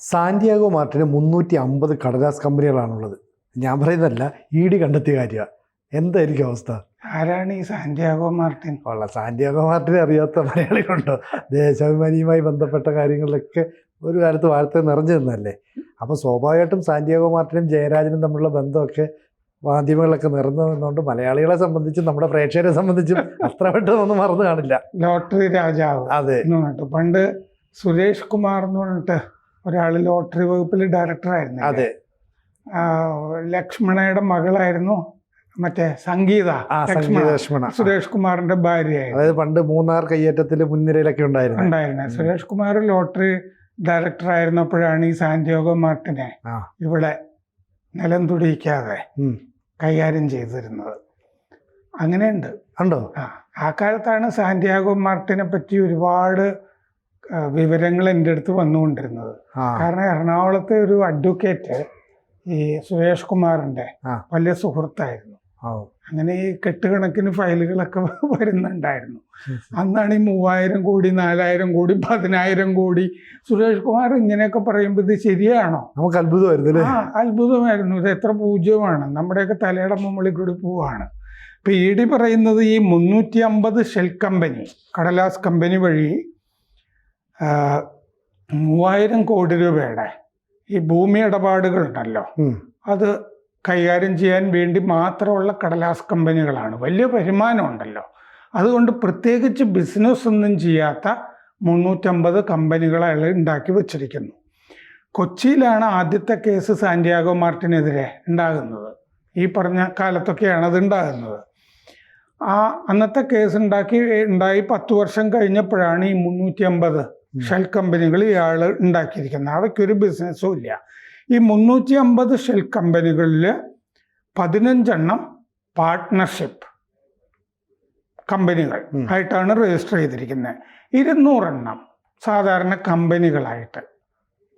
Santiago മാർട്ടിന് മുന്നൂറ്റി അമ്പത് കടലാസ് കമ്പനികളാണുള്ളത്. ഞാൻ പറയുന്നതല്ല ഇ ഡി കണ്ടെത്തിയ കാര്യമാണ് എന്തായിരിക്കും അവസ്ഥ? ആരാണ് ഈ സാന്റിയാഗോ മാർട്ടിൻ? ഉള്ള സാന്റിയാഗോ മാർട്ടിനെ അറിയാത്ത മലയാളികളുണ്ടോ? ദേശാഭിമാനിയുമായി ബന്ധപ്പെട്ട കാര്യങ്ങളിലൊക്കെ ഒരു കാലത്ത് വാർത്ത നിറഞ്ഞു നിന്നല്ലേ അപ്പോൾ സ്വാഭാവികമായിട്ടും സാന്റിയാഗോ മാർട്ടിനും ജയരാജനും തമ്മിലുള്ള ബന്ധമൊക്കെ മാധ്യമങ്ങളൊക്കെ നിറഞ്ഞു നിന്നുകൊണ്ട് മലയാളികളെ സംബന്ധിച്ചും നമ്മുടെ പ്രേക്ഷകരെ സംബന്ധിച്ചും അത്ര പെട്ടെന്നൊന്നും മറന്നു കാണില്ല. ലോട്ടറി രാജാവ് അതെ. പണ്ട് സുരേഷ് കുമാർ എന്ന് പറഞ്ഞിട്ട് ഒരാൾ ലോട്ടറി വകുപ്പിൽ ഡയറക്ടറായിരുന്നു അതെ. ലക്ഷ്മണയുടെ മകളായിരുന്നു മറ്റേ സംഗീത ലക്ഷ്മണ. സുരേഷ് കുമാറിന്റെ ഭാര്യയായിരുന്നു. അതായത് പണ്ട് മൂന്നാർ കയ്യേറ്റത്തിൽ മുൻനിരയിലൊക്കെ ഉണ്ടായിരുന്നു. ഉണ്ടായിരുന്നു. സുരേഷ് കുമാർ ലോട്ടറി ഡയറക്ടർ ആയിരുന്നപ്പോഴാണ് ഈ സാന്റിയോഗോ മാർട്ടിനെ ഇവിടെ നിലം തുടിക്കാതെ കൈകാര്യം ചെയ്തിരുന്നത്. അങ്ങനെയുണ്ട്. ഉണ്ടോ? ആ കാലത്താണ് സാന്റിയാഗോ മാർട്ടിനെ പറ്റി ഒരുപാട് വിവരങ്ങൾ എന്റെ അടുത്ത് വന്നുകൊണ്ടിരുന്നത്. കാരണം എറണാകുളത്തെ ഒരു അഡ്വക്കേറ്റ് ഈ സുരേഷ് കുമാറിന്റെ വലിയ സുഹൃത്തായിരുന്നു. അങ്ങനെ ഈ കെട്ടുകണക്കിന് ഫയലുകളൊക്കെ വരുന്നുണ്ടായിരുന്നു. അന്നാണ് ഈ മൂവായിരം കോടി നാലായിരം കോടി പതിനായിരം കോടി സുരേഷ് കുമാർ ഇങ്ങനെയൊക്കെ പറയുമ്പോൾ ഇത് ശരിയാണോ? നമുക്ക് അത്ഭുതമായിരുന്നു ആ അത്ഭുതമായിരുന്നു. ഇത് എത്ര പൂജ്യമാണ്. നമ്മുടെയൊക്കെ തലയുടെ മുമ്പിൽ കൂടി പോവാണ്. ഇപ്പം ഇ ഡി പറയുന്നത് ഈ മുന്നൂറ്റി അമ്പത് ഷെൽ കമ്പനി കടലാസ് കമ്പനി വഴി മൂവായിരം കോടി രൂപയുടെ ഈ ഭൂമി ഇടപാടുകളുണ്ടല്ലോ. അത് കൈകാര്യം ചെയ്യാൻ വേണ്ടി മാത്രമുള്ള കടലാസ് കമ്പനികളാണ്. വലിയ വരുമാനമുണ്ടല്ലോ. അതുകൊണ്ട് പ്രത്യേകിച്ച് ബിസിനസ് ഒന്നും ചെയ്യാത്ത മുന്നൂറ്റമ്പത് കമ്പനികളെ ഉണ്ടാക്കി വച്ചിരിക്കുന്നു. കൊച്ചിയിലാണ് ആദ്യത്തെ കേസ് സാന്റിയാഗോ മാർട്ടിനെതിരെ ഉണ്ടാകുന്നത്. ഈ പറഞ്ഞ കാലത്തൊക്കെയാണ് അത് ഉണ്ടാകുന്നത്. ആ അന്നത്തെ കേസ് ഉണ്ടാക്കി ഉണ്ടായി പത്ത് വർഷം കഴിഞ്ഞപ്പോഴാണ് ഈ മുന്നൂറ്റി അമ്പത് ഷെൽ കമ്പനികൾ ഇയാൾ ഉണ്ടാക്കിയിരിക്കുന്നത്. അവയ്ക്കൊരു ബിസിനസ്സും ഇല്ല. ഈ മുന്നൂറ്റി അമ്പത് ഷെൽ കമ്പനികളിൽ പതിനഞ്ചെണ്ണം പാർട്ട്ണർഷിപ്പ് കമ്പനികൾ. ആയിട്ടാണ് രജിസ്റ്റർ ചെയ്തിരിക്കുന്നത്. ഇരുന്നൂറെണ്ണം സാധാരണ കമ്പനികളായിട്ട്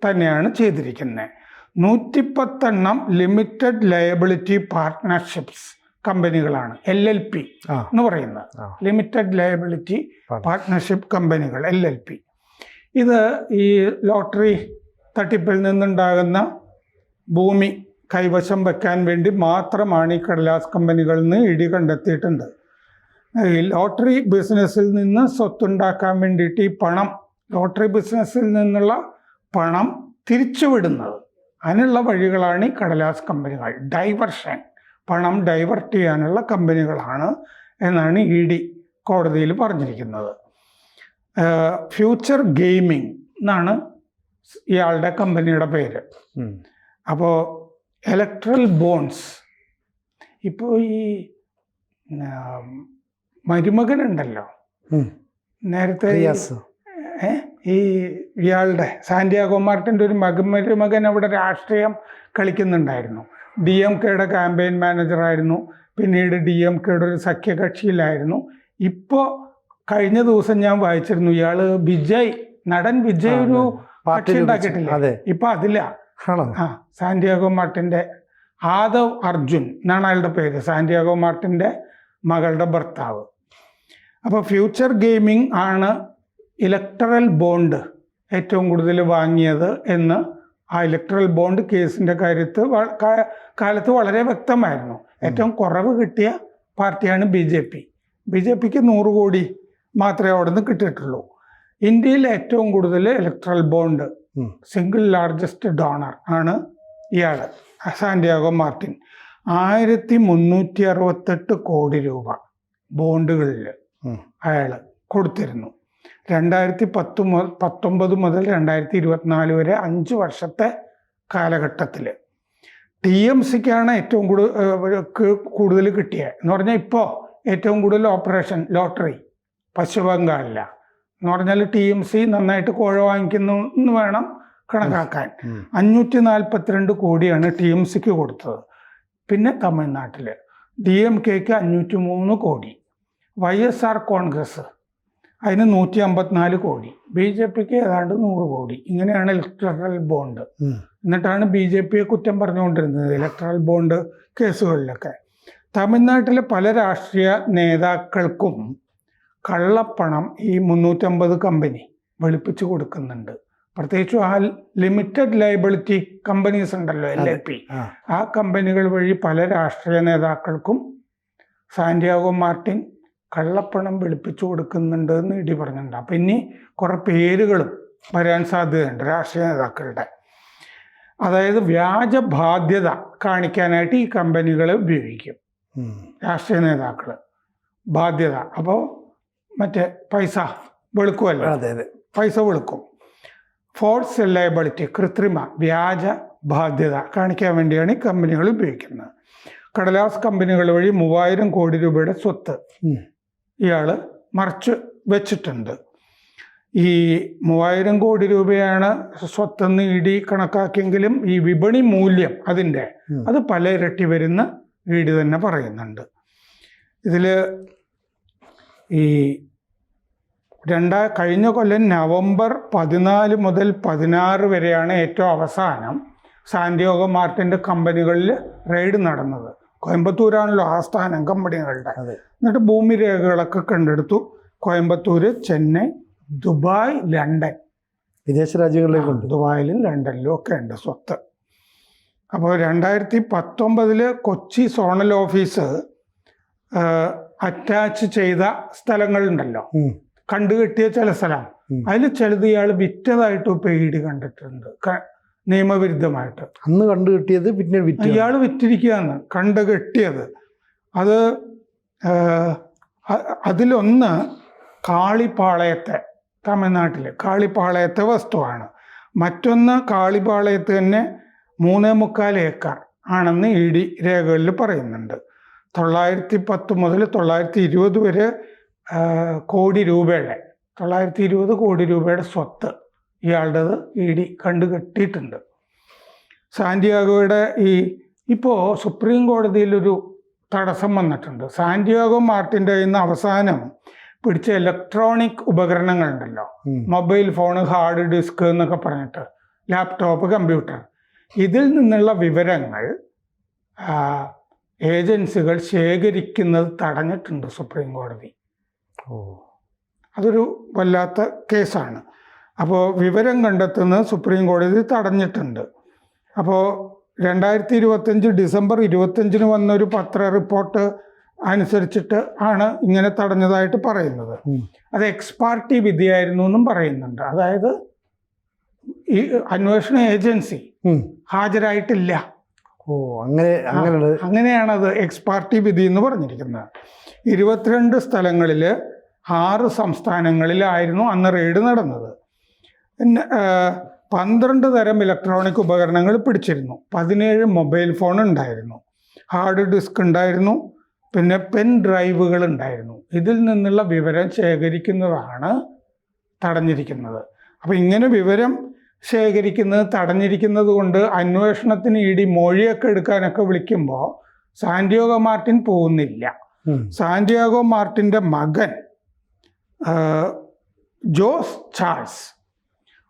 തന്നെയാണ് ചെയ്തിരിക്കുന്നത്. നൂറ്റിപ്പത്തെണ്ണം ലിമിറ്റഡ് ലയബിലിറ്റി പാർട്ട്ണർഷിപ്സ് കമ്പനികളാണ്. എൽ എൽ പി എന്ന് പറയുന്നത്. Limited liability. പാർട്ട്ണർഷിപ്പ് കമ്പനികൾ എൽ എൽ പി ഇത് ഈ ലോട്ടറി തട്ടിപ്പിൽ നിന്നുണ്ടാകുന്ന ഭൂമി കൈവശം വെക്കാൻ വേണ്ടി മാത്രമാണ് ഈ കടലാസ് കമ്പനികളിൽ നിന്ന് ഇടി കണ്ടെത്തിയിട്ടുണ്ട്. ഈ ലോട്ടറി ബിസിനസ്സിൽ നിന്ന് സ്വത്തുണ്ടാക്കാൻ വേണ്ടിയിട്ട് ഈ പണം ലോട്ടറി ബിസിനസ്സിൽ നിന്നുള്ള പണം തിരിച്ചുവിടുന്നത്. അതിനുള്ള വഴികളാണ് ഈ കടലാസ് കമ്പനികൾ. ഡൈവർഷൻ പണം ഡൈവേർട്ട് ചെയ്യാനുള്ള കമ്പനികളാണ് എന്നാണ് ഇ ഡി കോടതിയിൽ പറഞ്ഞിരിക്കുന്നത്. ഫ്യൂച്ചർ ഗെയിമിംഗ് എന്നാണ് ഇയാളുടെ കമ്പനിയുടെ പേര്. അപ്പോൾ ഇലക്ട്രൽ ബോൺസ് ഇപ്പോൾ ഈ മരുമകനുണ്ടല്ലോ. നേരത്തെ ഈ ഇയാളുടെ സാന്റിയാഗോ മാർട്ടിന്റെ ഒരു മകൻ മരുമകൻ അവിടെ രാഷ്ട്രീയം കളിക്കുന്നുണ്ടായിരുന്നു. ഡി എം കെയുടെ ക്യാമ്പയിൻ മാനേജറായിരുന്നു പിന്നീട് ഡി എം കെയുടെ ഒരു സഖ്യകക്ഷിയിലായിരുന്നു. ഇപ്പോൾ കഴിഞ്ഞ ദിവസം ഞാൻ വായിച്ചിരുന്നു ഇയാൾ വിജയ് നടൻ വിജയ് ഒരു പക്ഷി ഉണ്ടാക്കിയിട്ടില്ല. ഇപ്പൊ അതില്ല. ആ സാന്റിയാഗോ മാർട്ടിന്റെ ആദവ് അർജുൻ എന്നാണ് അയാളുടെ പേര്. സാന്റിയാഗോ മാർട്ടിന്റെ മകളുടെ ഭർത്താവ്. അപ്പോൾ ഫ്യൂച്ചർ ഗെയിമിംഗ് ആണ് ഇലക്ട്രൽ ബോണ്ട് ഏറ്റവും കൂടുതൽ വാങ്ങിയത് എന്ന് ആ ഇലക്ട്രൽ ബോണ്ട് കേസിന്റെ കാര്യത്ത് കാലത്ത് വളരെ വ്യക്തമായിരുന്നു. ഏറ്റവും കുറവ് കിട്ടിയ പാർട്ടിയാണ് B J P. B J പിക്ക് നൂറ് കോടി മാത്രമേ അവിടെ നിന്ന് കിട്ടിയിട്ടുള്ളൂ. ഇന്ത്യയിൽ ഏറ്റവും കൂടുതൽ electoral bond single largest donor ആണ് ഇയാൾ സാന്റിയാഗോ മാർട്ടിൻ. ആയിരത്തി മുന്നൂറ്റി അറുപത്തെട്ട് കോടി രൂപ ബോണ്ടുകളിൽ അയാൾ കൊടുത്തിരുന്നു. രണ്ടായിരത്തി പത്ത് മുതൽ പത്തൊമ്പത് മുതൽ രണ്ടായിരത്തി ഇരുപത്തിനാല് വരെ അഞ്ച് വർഷത്തെ കാലഘട്ടത്തിൽ ടി എം സിക്കാണ് ഏറ്റവും കൂടുതൽ കൂടുതൽ കിട്ടിയത് എന്ന് പറഞ്ഞാൽ ഇപ്പോൾ ഏറ്റവും കൂടുതൽ ഓപ്പറേഷൻ ലോട്ടറി പശ്ചിമ ബംഗാളില എന്ന് പറഞ്ഞാൽ ടി എം സി നന്നായിട്ട് കോഴ വാങ്ങിക്കുന്നു എന്ന് വേണം കണക്കാക്കാൻ. അഞ്ഞൂറ്റി നാൽപ്പത്തിരണ്ട് കോടിയാണ് ടി എം സിക്ക് കൊടുത്തത്. പിന്നെ തമിഴ്നാട്ടിൽ ഡി എം കെക്ക് അഞ്ഞൂറ്റി മൂന്ന് കോടി. വൈ എസ് ആർ കോൺഗ്രസ് അതിന് നൂറ്റി അമ്പത്തിനാല് കോടി. ബി ജെ പിക്ക് ഏതാണ്ട് നൂറ് കോടി. ഇങ്ങനെയാണ് ഇലക്ട്രൽ ബോണ്ട്. എന്നിട്ടാണ് ബി ജെ പിയെ കുറ്റം പറഞ്ഞുകൊണ്ടിരുന്നത് ഇലക്ട്രൽ ബോണ്ട് കേസുകളിലൊക്കെ. തമിഴ്നാട്ടിലെ പല രാഷ്ട്രീയ നേതാക്കൾക്കും കള്ളപ്പണം ഈ മുന്നൂറ്റമ്പത് കമ്പനി വെളുപ്പിച്ചു കൊടുക്കുന്നുണ്ട്. പ്രത്യേകിച്ചും ആ ലിമിറ്റഡ് ലയബിലിറ്റി കമ്പനീസ് ഉണ്ടല്ലോ എൽ എ പി ആ. കമ്പനികൾ വഴി പല രാഷ്ട്രീയ നേതാക്കൾക്കും സാന്റിയാഗോ മാർട്ടിൻ കള്ളപ്പണം വെളുപ്പിച്ചു കൊടുക്കുന്നുണ്ട് എന്ന് ഇടി പറഞ്ഞിട്ടുണ്ട്. അപ്പം ഇനി കുറെ പേരുകളും വരാൻ സാധ്യതയുണ്ട് രാഷ്ട്രീയ നേതാക്കളുടെ. അതായത് വ്യാജ ബാധ്യത കാണിക്കാനായിട്ട് ഈ കമ്പനികളെ ഉപയോഗിക്കും. രാഷ്ട്രീയ നേതാക്കൾ ബാധ്യത. അപ്പോൾ മറ്റേ പൈസ വെളുക്കുമല്ലോ അതെ അതെ. പൈസ വെളുക്കും. ഫോൾസ് ലയബിലിറ്റി കൃത്രിമ വ്യാജ ബാധ്യത കാണിക്കാൻ വേണ്ടിയാണ് ഈ കമ്പനികൾ ഉപയോഗിക്കുന്നത്. കടലാസ് കമ്പനികൾ വഴി മൂവായിരം കോടി രൂപയുടെ സ്വത്ത്. ഇയാൾ മറച്ച് വെച്ചിട്ടുണ്ട്. ഈ മൂവായിരം കോടി രൂപയാണ് സ്വത്ത് നീടി കണക്കാക്കിയെങ്കിലും ഈ വിപണി മൂല്യം അതിന്റെ അത് പല ഇരട്ടി വരുന്ന വീട് തന്നെ പറയുന്നുണ്ട്. ഇതിൽ ഈ രണ്ടാ കഴിഞ്ഞ കൊല്ലം നവംബർ പതിനാല് മുതൽ പതിനാറ് വരെയാണ് ഏറ്റവും അവസാനം സാന്റിയോഗോ മാർട്ടിന്റെ കമ്പനികളിൽ റെയ്ഡ് നടന്നത്. കോയമ്പത്തൂരാണല്ലോ ആസ്ഥാനം കമ്പനികളുടെ. എന്നിട്ട് ഭൂമി രേഖകളൊക്കെ കണ്ടെടുത്തു. Coimbatore Chennai Dubai London. വിദേശ രാജ്യങ്ങളിലേക്കുണ്ട്. ദുബായിലും ലണ്ടനിലും ഒക്കെ ഉണ്ട് സ്വത്ത്. അപ്പോൾ രണ്ടായിരത്തി പത്തൊമ്പതിൽ കൊച്ചി സോണൽ ഓഫീസ് അറ്റാച്ച് ചെയ്ത സ്ഥലങ്ങളുണ്ടല്ലോ. കണ്ടു കണ്ടുകെട്ടിയ ചില സ്ഥലം. അതിൽ ചിലത് ഇയാൾ വിറ്റതായിട്ട് ഇപ്പോൾ ഈട് കണ്ടിട്ടുണ്ട് നിയമവിരുദ്ധമായിട്ട്. അന്ന് കണ്ടു കിട്ടിയത് പിന്നെ വിറ്റ്. ഇയാൾ വിറ്റിരിക്കുകയാണ്. കണ്ടു കെട്ടിയത്. അത് അതിലൊന്ന് കാളിപ്പാളയത്തെ തമിഴ്നാട്ടിൽ കാളിപ്പാളയത്തെ വസ്തുവാണ്. മറ്റൊന്ന് കാളിപ്പാളയത്ത് തന്നെ മൂന്നേ മുക്കാൽ ഏക്കർ ആണെന്ന് ഇ ഡി രേഖകളിൽ പറയുന്നുണ്ട്. തൊള്ളായിരത്തി പത്ത് മുതൽ തൊള്ളായിരത്തി ഇരുപത് വരെ കോടി രൂപയുടെ തൊള്ളായിരത്തി ഇരുപത് കോടി രൂപയുടെ സ്വത്ത് ഇയാളുടേത് ഇ ഡി കണ്ടു കെട്ടിയിട്ടുണ്ട് സാന്റിയാഗോയുടെ ഈ ഇപ്പോൾ സുപ്രീം കോടതിയിലൊരു തടസ്സം വന്നിട്ടുണ്ട്. സാന്റിയാഗോ മാർട്ടിന്റെ ഇന്ന് അവസാനം പിടിച്ച ഇലക്ട്രോണിക് ഉപകരണങ്ങളുണ്ടല്ലോ. മൊബൈൽ ഫോൺ ഹാർഡ് ഡിസ്ക് എന്നൊക്കെ പറഞ്ഞിട്ട് ലാപ്ടോപ്പ് കമ്പ്യൂട്ടർ. ഇതിൽ നിന്നുള്ള വിവരങ്ങൾ ഏജൻസികൾ ശേഖരിക്കുന്നത് തടഞ്ഞിട്ടുണ്ട് സുപ്രീം കോടതി ഓ. അതൊരു വല്ലാത്ത കേസാണ്. അപ്പോൾ വിവരം കണ്ടെത്തുന്നത് സുപ്രീം കോടതി തടഞ്ഞിട്ടുണ്ട്. അപ്പോൾ രണ്ടായിരത്തി ഇരുപത്തഞ്ച് ഡിസംബർ ഇരുപത്തഞ്ചിന് വന്നൊരു പത്ര റിപ്പോർട്ട് അനുസരിച്ചിട്ട് ആണ് ഇങ്ങനെ തടഞ്ഞതായിട്ട് പറയുന്നത്. അത് അത് എക്സ്പാർട്ടി വിധിയായിരുന്നു എന്നും പറയുന്നുണ്ട്. അതായത് ഈ അന്വേഷണ ഏജൻസി ഹാജരായിട്ടില്ല. ഓ അങ്ങനെ അങ്ങനെയുള്ളത്. എക്സ് പാർട്ടി വിധി എന്ന് പറഞ്ഞിരിക്കുന്നത്. ഇരുപത്തിരണ്ട് സ്ഥലങ്ങളിൽ ആറ് സംസ്ഥാനങ്ങളിലായിരുന്നു അന്ന് റെയ്ഡ് നടന്നത്. പന്ത്രണ്ട് തരം ഇലക്ട്രോണിക് ഉപകരണങ്ങൾ പിടിച്ചിരുന്നു. പതിനേഴ് മൊബൈൽ ഫോൺ ഉണ്ടായിരുന്നു. ഹാർഡ് ഡിസ്ക് ഉണ്ടായിരുന്നു. പിന്നെ പെൻ ഡ്രൈവുകൾ ഉണ്ടായിരുന്നു. ഇതിൽ നിന്നുള്ള വിവരം ശേഖരിക്കുന്നതാണ് തടഞ്ഞിരിക്കുന്നത്. അപ്പോൾ ഇങ്ങനെ വിവരം ശേഖരിക്കുന്നത് തടഞ്ഞിരിക്കുന്നത് കൊണ്ട് അന്വേഷണത്തിന് ഇടി മൊഴിയൊക്കെ എടുക്കാനൊക്കെ വിളിക്കുമ്പോൾ സാന്റിയോഗോ മാർട്ടിൻ പോകുന്നില്ല. സാന്റിയോഗോ സാന്റിയാഗോ മാർട്ടിന്റെ മകൻ ജോസ് ചാൾസ്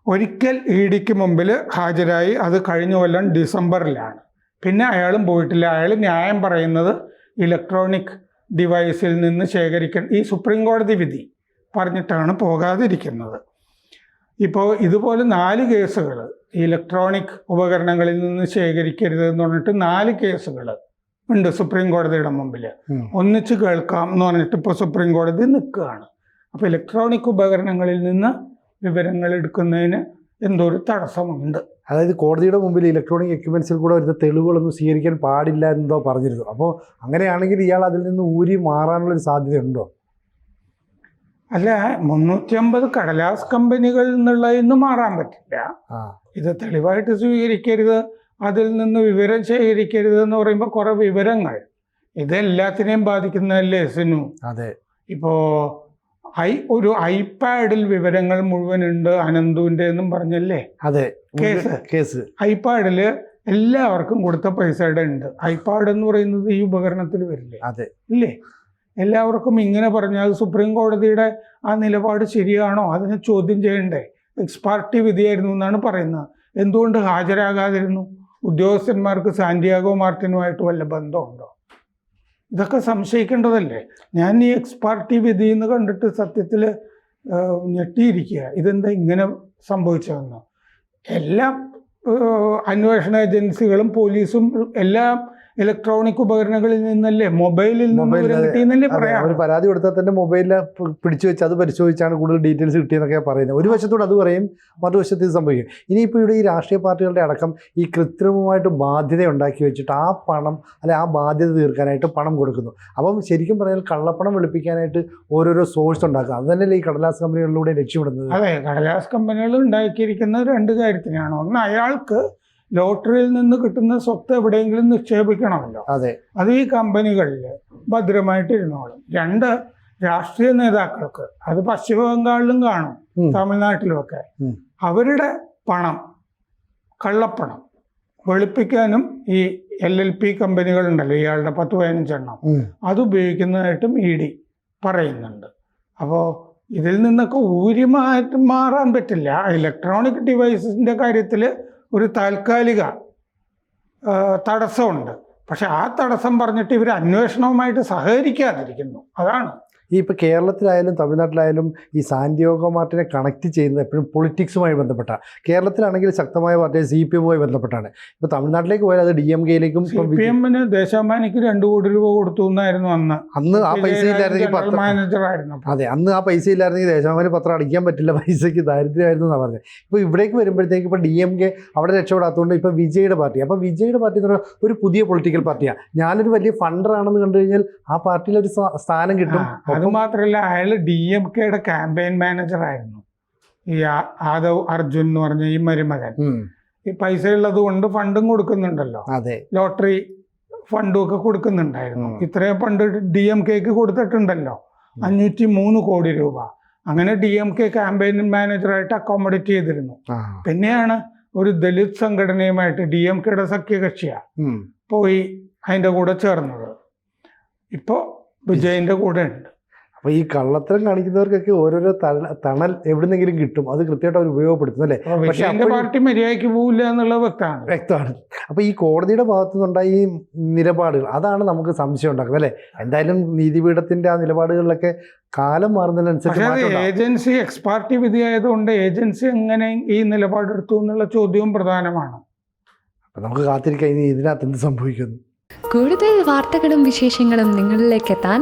ഒരിക്കൽ ഇ ഡിക്ക് മുമ്പിൽ ഹാജരായി. അത് കഴിഞ്ഞ കൊല്ലം ഡിസംബറിലാണ്. പിന്നെ അയാളും പോയിട്ടില്ല. അയാൾ ന്യായം പറയുന്നത് ഇലക്ട്രോണിക് ഡിവൈസിൽ നിന്ന് ശേഖരിക്കണം ഈ സുപ്രീം കോടതി വിധി പറഞ്ഞിട്ടാണ് പോകാതിരിക്കുന്നത്. ഇപ്പോൾ ഇതുപോലെ നാല് കേസുകൾ ഇലക്ട്രോണിക് ഉപകരണങ്ങളിൽ നിന്ന് ശേഖരിക്കരുത് എന്ന് പറഞ്ഞിട്ട് നാല് കേസുകൾ ഉണ്ട് സുപ്രീം കോടതിയുടെ മുമ്പിൽ. ഒന്നിച്ച് കേൾക്കാം എന്ന് പറഞ്ഞിട്ട് ഇപ്പോൾ സുപ്രീം കോടതി നിൽക്കുകയാണ്. അപ്പോൾ ഇലക്ട്രോണിക് ഉപകരണങ്ങളിൽ നിന്ന് വിവരങ്ങൾ എടുക്കുന്നതിന് എന്തോ ഒരു തടസ്സമുണ്ട്. അതായത് കോടതിയുടെ മുമ്പിൽ ഇലക്ട്രോണിക് എക്യുപ്മെൻസിൽ കൂടെ വരുന്ന തെളിവുകളൊന്നും സ്വീകരിക്കാൻ പാടില്ല എന്നോ പറഞ്ഞിരുന്നു. അപ്പോൾ അങ്ങനെയാണെങ്കിൽ ഇയാൾ അതിൽ നിന്ന് ഊരി മാറാനുള്ള ഒരു സാധ്യതയുണ്ടോ? അല്ല മുന്നൂറ്റി അമ്പത് കടലാസ് കമ്പനികളിൽ നിന്നുള്ള ഇന്ന് മാറാൻ പറ്റില്ല. ഇത് തെളിവായിട്ട് സ്വീകരിക്കരുത് അതിൽ നിന്ന് വിവരം ശേഖരിക്കരുത് എന്ന് പറയുമ്പോൾ കുറെ വിവരങ്ങൾ. ഇതെല്ലാത്തിനെയും ബാധിക്കുന്നതല്ലേ സിനു? അതെ. ഇപ്പോ ഐ ഒരു ഐപാഡിൽ വിവരങ്ങൾ മുഴുവൻ ഉണ്ട് അനന്തുവിന്റെ എന്നും പറഞ്ഞല്ലേ? അതെ. കേസ്. കേസ്. ഐപാഡിൽ എല്ലാവർക്കും കൊടുത്ത പൈസയുടെ ഉണ്ട്. ഐപാഡ് എന്ന് പറയുന്നത് ഈ ഉപകരണത്തിൽ വരില്ലേ? അതെ. ഇല്ലേ? എല്ലാവർക്കും ഇങ്ങനെ പറഞ്ഞാൽ സുപ്രീം കോടതിയുടെ ആ നിലപാട് ശരിയാണോ? അതിനെ ചോദ്യം ചെയ്യണ്ടേ? എക്സ്പാർട്ടി വിധിയായിരുന്നു എന്നാണ് പറയുന്നത്. എന്തുകൊണ്ട് ഹാജരാകാതിരുന്നു? ഉദ്യോഗസ്ഥന്മാർക്ക് സാന്റിയാഗോ മാർട്ടിനുമായിട്ട് വല്ല ബന്ധമുണ്ടോ? ഇതൊക്കെ സംശയിക്കേണ്ടതല്ലേ? ഞാൻ ഈ എക്സ്പാർട്ടി വിധി എന്ന് കണ്ടിട്ട് സത്യത്തിൽ ഞെട്ടിയിരിക്കുക ഇതെന്താ ഇങ്ങനെ സംഭവിച്ചതെന്ന്? എല്ലാ അന്വേഷണ ഏജൻസികളും പോലീസും എല്ലാം ഇലക്ട്രോണിക് ഉപകരണങ്ങളിൽ നിന്നല്ലേ? മൊബൈലിൽ നിന്നും പറയാം. അവർ പരാതി കൊടുത്താൽ തന്നെ മൊബൈലിൽ പിടിച്ചു വെച്ച് അത് പരിശോധിച്ചാണ് കൂടുതൽ ഡീറ്റെയിൽസ് കിട്ടിയെന്നൊക്കെ പറയുന്നത്. ഒരു വശത്തോട് അത് പറയും മറുവശത്ത് ഇത് സംഭവിക്കും. ഇനിയിപ്പോൾ ഇവിടെ ഈ രാഷ്ട്രീയ പാർട്ടികളുടെ അടക്കം ഈ കൃത്രിമമായിട്ട് ബാധ്യത ഉണ്ടാക്കി വെച്ചിട്ട് ആ പണം അല്ലെ ആ ബാധ്യത തീർക്കാനായിട്ട് പണം കൊടുക്കുന്നു. അപ്പം ശരിക്കും പറഞ്ഞാൽ കള്ളപ്പണം വെളുപ്പിക്കാനായിട്ട് ഓരോരോ സോഴ്സ് ഉണ്ടാക്കുക. അത് തന്നെയല്ലേ ഈ കടലാസ് കമ്പനികളിലൂടെ ലക്ഷ്യമിടുന്നത്? അതെ കടലാസ് കമ്പനികൾ ഉണ്ടാക്കിയിരിക്കുന്നത് രണ്ട് കാര്യത്തിനാണ്. ഒന്ന് അയാൾക്ക് ലോട്ടറിയിൽ നിന്ന് കിട്ടുന്ന സ്വത്ത് എവിടെയെങ്കിലും നിക്ഷേപിക്കണമല്ലോ. അതെ. അത് ഈ കമ്പനികളിൽ ഭദ്രമായിട്ട് ഇരുന്നോളും രണ്ട് രാഷ്ട്രീയ നേതാക്കൾക്ക് അത് പശ്ചിമ ബംഗാളിലും കാണും. തമിഴ്നാട്ടിലുമൊക്കെ അവരുടെ പണം കള്ളപ്പണം വെളുപ്പിക്കാനും ഈ എൽ എൽ പി കമ്പനികളുണ്ടല്ലോ ഇയാളുടെ പത്ത് പതിനഞ്ചെണ്ണം. അത് ഉപയോഗിക്കുന്നതായിട്ടും ഇ ഡി പറയുന്നുണ്ട്. അപ്പോൾ ഇതിൽ നിന്നൊക്കെ ഊരി മാറ്റി മാറാൻ പറ്റില്ല. ഇലക്ട്രോണിക് ഡിവൈസസിന്റെ കാര്യത്തിൽ ഒരു താൽക്കാലിക തടസ്സമുണ്ട്. പക്ഷെ ആ തടസ്സം പറഞ്ഞിട്ട് ഇവർ അന്വേഷണവുമായിട്ട് സഹകരിക്കാതിരിക്കുന്നു. അതാണ് ഈ ഇപ്പോൾ കേരളത്തിലായാലും തമിഴ്നാട്ടിലായാലും ഈ സാന്റിയോഗോ മാർട്ടിനെ കണക്ട് ചെയ്യുന്നത് എപ്പോഴും പൊളിറ്റിക്സുമായി ബന്ധപ്പെട്ട. കേരളത്തിലാണെങ്കിൽ ശക്തമായ പാർട്ടി സി പി എമ്മുമായി ബന്ധപ്പെട്ടാണ്. ഇപ്പോൾ തമിഴ്നാട്ടിലേക്ക് പോയാൽ അത് ഡി എം കെയിലേക്കും സി പി എമ്മിന് ദേശാഭിമാനിക്ക് രണ്ട് കോടി രൂപ കൊടുത്തു എന്നായിരുന്നു അന്ന്. അന്ന് ആ പൈസ ഇല്ലായിരുന്നെങ്കിൽ മാനേജറായിരുന്നു അതെ അന്ന് ആ പൈസ ഇല്ലായിരുന്നെങ്കിൽ ദേശാഭിമാനി പത്രം അടിക്കാൻ പറ്റില്ല പൈസയ്ക്ക് ദാരിദ്ര്യമായിരുന്നു എന്നാണ് പറഞ്ഞത്. ഇപ്പോൾ ഇവിടേക്ക് വരുമ്പോഴത്തേക്ക് ഇപ്പോൾ ഡി എം കെ അവിടെ രക്ഷപ്പെടാത്തതുകൊണ്ട് ഇപ്പോൾ വിജയുടെ പാർട്ടി. അപ്പോൾ വിജയുടെ പാർട്ടി എന്ന് പറഞ്ഞാൽ ഒരു പുതിയ പൊളിറ്റിക്കൽ പാർട്ടിയാണ് ഞാനൊരു വലിയ ഫണ്ടറാണെന്ന് കണ്ടു കഴിഞ്ഞാൽ ആ പാർട്ടിയിൽ ഒരു സ്ഥാനം കിട്ടും. അത് മാത്രമല്ല അയാൾ ഡി എം കെയുടെ ക്യാമ്പയിൻ മാനേജർ ആയിരുന്നു. ഈ ആദവ് അർജുൻ എന്ന് പറഞ്ഞ ഈ മരുമകൻ. ഈ പൈസ ഉള്ളത് കൊണ്ട് ഫണ്ടും കൊടുക്കുന്നുണ്ടല്ലോ. അതെ. ലോട്ടറി ഫണ്ടും ഒക്കെ കൊടുക്കുന്നുണ്ടായിരുന്നു. ഇത്രയും ഫണ്ട് ഡി എം കെക്ക് കൊടുത്തിട്ടുണ്ടല്ലോ. അഞ്ഞൂറ്റി മൂന്ന് കോടി രൂപ. അങ്ങനെ ഡി എം കെ ക്യാമ്പയിൻ മാനേജറായിട്ട് അക്കോമഡേറ്റ് ചെയ്തിരുന്നു. പിന്നെയാണ് ഒരു ദലിത് സംഘടനയുമായിട്ട് ഡി എം കെയുടെ സഖ്യകക്ഷിയാണ്. പോയി അതിന്റെ കൂടെ ചേർന്നത്. ഇപ്പോൾ വിജയന്റെ കൂടെ ഉണ്ട്. അപ്പോൾ ഈ കള്ളത്തരം കാണിക്കുന്നവർക്കൊക്കെ ഓരോരോ തണൽ എവിടുന്നെങ്കിലും കിട്ടും. അത് കൃത്യമായിട്ട് അവർ ഉപയോഗപ്പെടുത്തുന്നു അല്ലേ? പക്ഷേ പാർട്ടി മര്യാദയ്ക്ക് പോകില്ല എന്നുള്ള വ്യക്തമാണ്. വ്യക്തമാണ്. അപ്പോൾ ഈ കോടതിയുടെ ഭാഗത്തു നിന്നുണ്ടായ ഈ നിലപാടുകൾ അതാണ് നമുക്ക് സംശയം ഉണ്ടാക്കുന്നത് അല്ലേ? എന്തായാലും നീതിപീഠത്തിന്റെ ആ നിലപാടുകളിലൊക്കെ കാലം മാറുന്നതിനനുസരിച്ച് ഏജൻസി എക്സ് പാർട്ടി വിധി ആയതുകൊണ്ട് ഏജൻസി എങ്ങനെ ഈ നിലപാടെടുത്തു എന്നുള്ള ചോദ്യവും പ്രധാനമാണ്. അപ്പോൾ നമുക്ക് കാത്തിരിക്കാം. ഇനി ഇതിനകത്ത് എന്ത് സംഭവിക്കുന്നു? കൂടുതൽ വാർത്തകളും വിശേഷങ്ങളും നിങ്ങളിലേക്ക് എത്താൻ